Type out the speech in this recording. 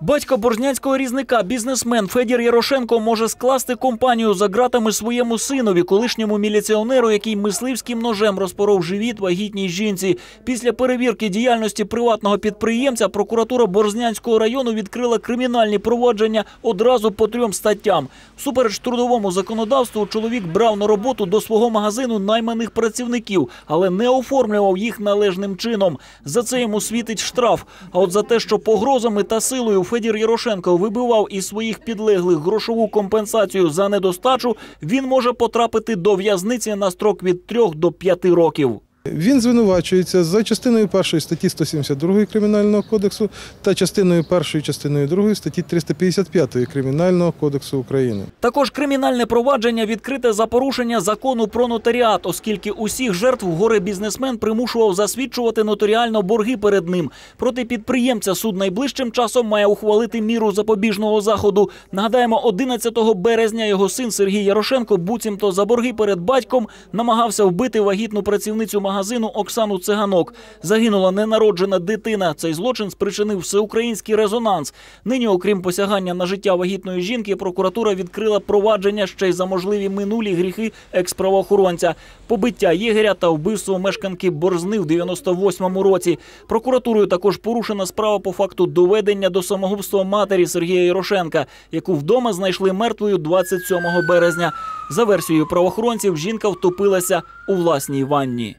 Батько борзнянського різника, бізнесмен Федір Ярошенко може скласти компанію за ґратами своєму синові, колишньому міліціонеру, який мисливським ножем розпоров живіт вагітній жінці. Після перевірки діяльності приватного підприємця прокуратура Борзнянського району відкрила кримінальні провадження одразу по трьом статтям. Супереч трудовому законодавству чоловік брав на роботу до свого магазину найманих працівників, але не оформлював їх належним чином. За це йому світить штраф. А от за те, що погрозами та силою Федір Ярошенко вибивав із своїх підлеглих грошову компенсацію за недостачу, він може потрапити до в'язниці на строк від 3 до 5 років. Він звинувачується за частиною першої статті 172 Кримінального кодексу та частиною першої, частиною другої статті 355 Кримінального кодексу України. Також кримінальне провадження відкрите за порушення закону про нотаріат, оскільки усіх жертв горе бізнесмен примушував засвідчувати нотаріально борги перед ним. Проти підприємця суд найближчим часом має ухвалити міру запобіжного заходу. Нагадаємо, 11 березня його син Сергій Ярошенко буцімто за борги перед батьком намагався вбити вагітну працівницю магазину Оксану Циганок. Загинула ненароджена дитина. Цей злочин спричинив всеукраїнський резонанс. Нині, окрім посягання на життя вагітної жінки, прокуратура відкрила провадження ще й за можливі минулі гріхи екс-правоохоронця, побиття єгеря та вбивство мешканки Борзни в 98-му році. Прокуратурою також порушена справа по факту доведення до самогубства матері Сергія Ярошенка, яку вдома знайшли мертвою 27 березня. За версією правоохоронців, жінка втопилася у власній ванні.